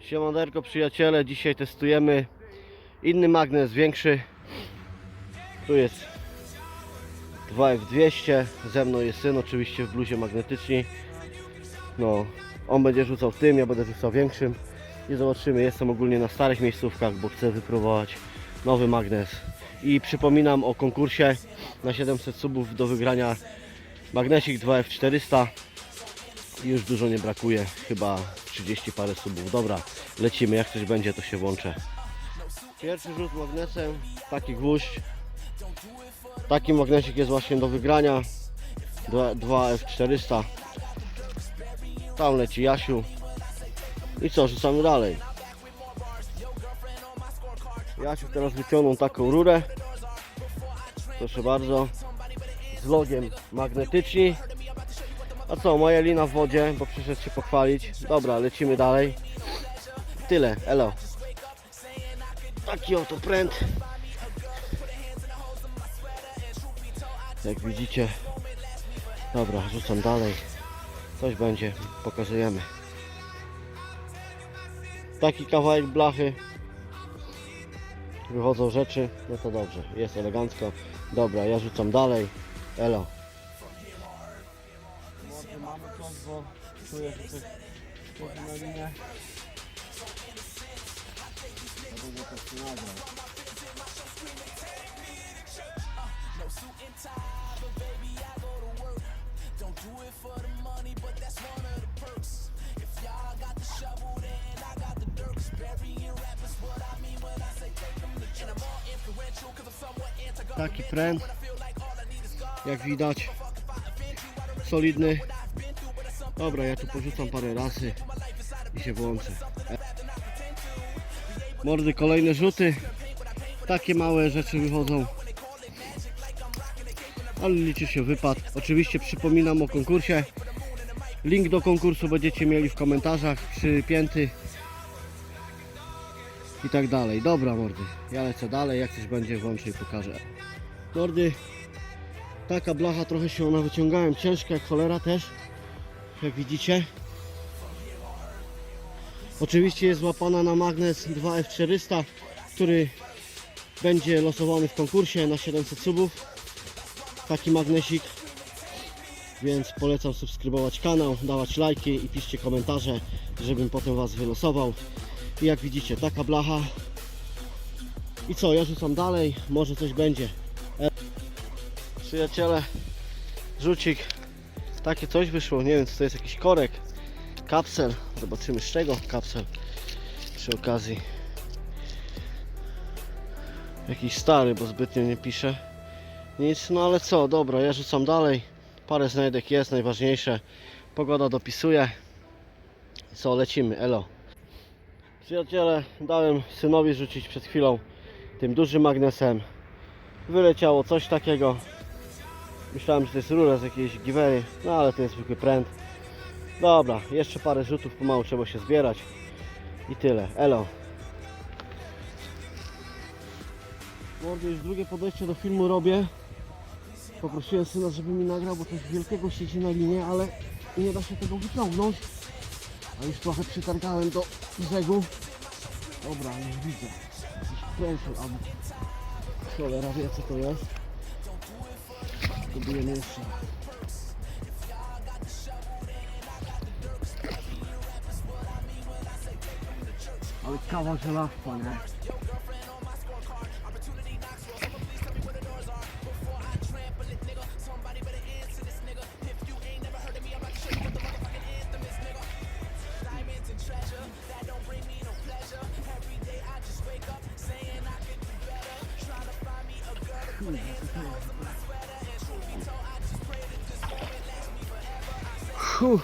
Siemanderko przyjaciele, dzisiaj testujemy inny magnes, większy. Tu jest 2F200, ze mną jest syn oczywiście w bluzie magnetyczni. No, on będzie rzucał tym, ja będę rzucał większym. I zobaczymy, jestem ogólnie na starych miejscówkach, bo chcę wypróbować nowy magnes. I przypominam o konkursie na 700 subów do wygrania magnesik 2F400. Już dużo nie brakuje, chyba 30 parę subów. Dobra, lecimy, jak coś będzie to się włączę. Pierwszy rzut magnesem, taki gwóźdź. Taki magnesik jest właśnie do wygrania. 2F400. Tam leci Jasiu. I co, rzucamy dalej. Jasiu teraz wyciągnął taką rurę. Proszę bardzo. Z logiem magnetyczni. A co, moja lina w wodzie, bo przyszedł się pochwalić. Dobra, lecimy dalej. Tyle, elo. Taki oto pręt. Jak widzicie. Dobra, rzucam dalej. Coś będzie, pokazujemy. Taki kawałek blachy. Wychodzą rzeczy, no to dobrze, jest elegancko. Dobra, ja rzucam dalej. Elo. Mamy coś, bo czuję, że coś wchodzi na linię. Ja to przynagał. Taki pręt, jak widać, solidny. Dobra, ja tu porzucam parę razy i się włączę. Mordy, kolejne rzuty. Takie małe rzeczy wychodzą. Ale liczy się wypad. Oczywiście przypominam o konkursie. Link do konkursu będziecie mieli w komentarzach przypięty. I tak dalej. Dobra mordy, ja lecę dalej. Jak coś będzie włączę i pokażę. Mordy, taka blacha trochę się ona wyciągałem. Ciężka jak cholera też. Jak widzicie. Oczywiście jest złapana na magnes 2F400, który będzie losowany w konkursie na 700 subów. Taki magnesik. Więc polecam subskrybować kanał, dawać lajki i piszcie komentarze, żebym potem Was wylosował. I jak widzicie, taka blacha. I co, ja rzucam dalej, może coś będzie. E, Przyjaciele, rzucik. Takie coś wyszło, nie wiem co to jest jakiś korek, kapsel. Zobaczymy z czego kapsel przy okazji. Jakiś stary, bo zbytnio nie pisze. Nic, no ale co, dobra, ja rzucam dalej. Parę znajdek jest, najważniejsze. Pogoda dopisuje. Co, lecimy, elo. Przyjaciele, dałem synowi rzucić przed chwilą tym dużym magnesem. Wyleciało coś takiego. Myślałem, że to jest rura z jakiejś giwery, no ale to jest zwykły pręt. Dobra, jeszcze parę rzutów, pomału trzeba się zbierać. I tyle, elo. Mordy, już drugie podejście do filmu robię. Poprosiłem syna, żeby mi nagrał, bo coś wielkiego siedzi na linie, ale nie da się tego wyciągnąć. A już trochę przytargałem do brzegu. Dobra, już widzę. Jakiś pręszel albo cholera wie co to jest. Próbujemy jeszcze. Ale kawa żelazka, nie? Fuh.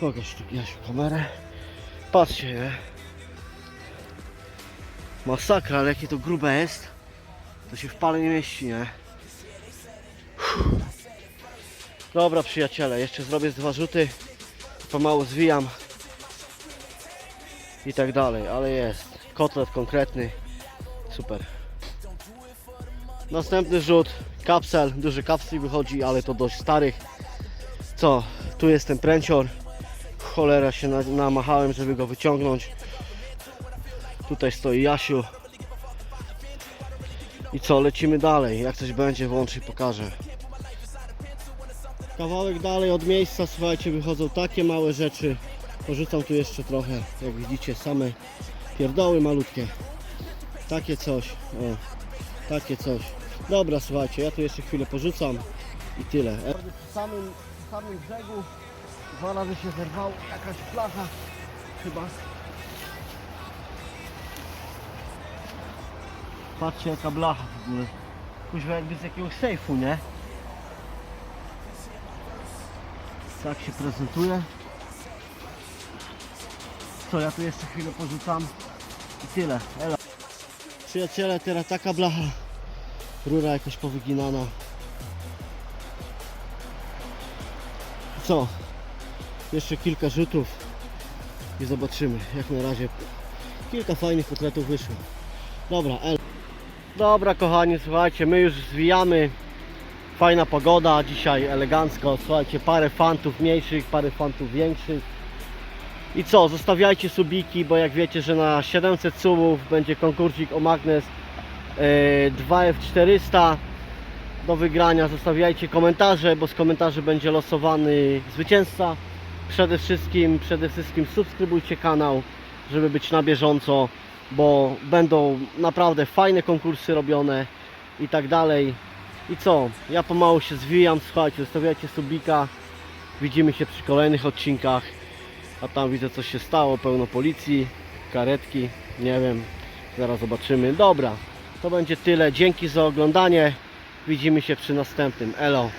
Pokaż tu Jasiu kamerę. Patrzcie, nie? Masakra, ale jakie to grube jest. To się w pale nie mieści, nie? Dobra przyjaciele, jeszcze zrobię dwa rzuty. Pomału zwijam. I tak dalej, ale jest. Kotlet konkretny. Super. Następny rzut, kapsel, duży kapsel wychodzi, ale to dość starych. Co, tu jest ten pręcior. Cholera się na, namachałem, żeby go wyciągnąć. Tutaj stoi Jasiu. I co, lecimy dalej. Jak coś będzie, włączę i pokażę. Kawałek dalej od miejsca, słuchajcie, wychodzą takie małe rzeczy. Porzucam tu jeszcze trochę, jak widzicie, same pierdoły malutkie. Takie coś, o, takie coś. Dobra, słuchajcie, ja tu jeszcze chwilę porzucam i tyle. E, Przy samym, samym brzegu dwa razy się zerwało jakaś flacha chyba. Patrzcie jaka blacha w ogóle. Kuźwa jakby z jakiegoś sejfu, nie? Tak się prezentuje. Co, ja tu jeszcze chwilę porzucam i tyle. Elo. Przyjaciele, teraz taka blacha. Rura jakaś powyginana. Co? Jeszcze kilka rzutów i zobaczymy. Jak na razie kilka fajnych kotletów wyszło. Dobra, El. Dobra kochani, słuchajcie, my już zwijamy. Fajna pogoda, dzisiaj elegancko. Słuchajcie, parę fantów mniejszych, parę fantów większych. I co, zostawiajcie subiki, bo jak wiecie, że na 700 subów będzie konkursik o magnes e, 2F400 do wygrania. Zostawiajcie komentarze, bo z komentarzy będzie losowany zwycięzca. Przede wszystkim, przede wszystkim subskrybujcie kanał, żeby być na bieżąco, bo będą naprawdę fajne konkursy robione i tak dalej. I co? Ja pomału się zwijam, słuchajcie, zostawiajcie subika. Widzimy się przy kolejnych odcinkach. A tam widzę coś się stało, pełno policji, karetki, nie wiem, zaraz zobaczymy. Dobra, to będzie tyle. Dzięki za oglądanie. Widzimy się przy następnym. Elo.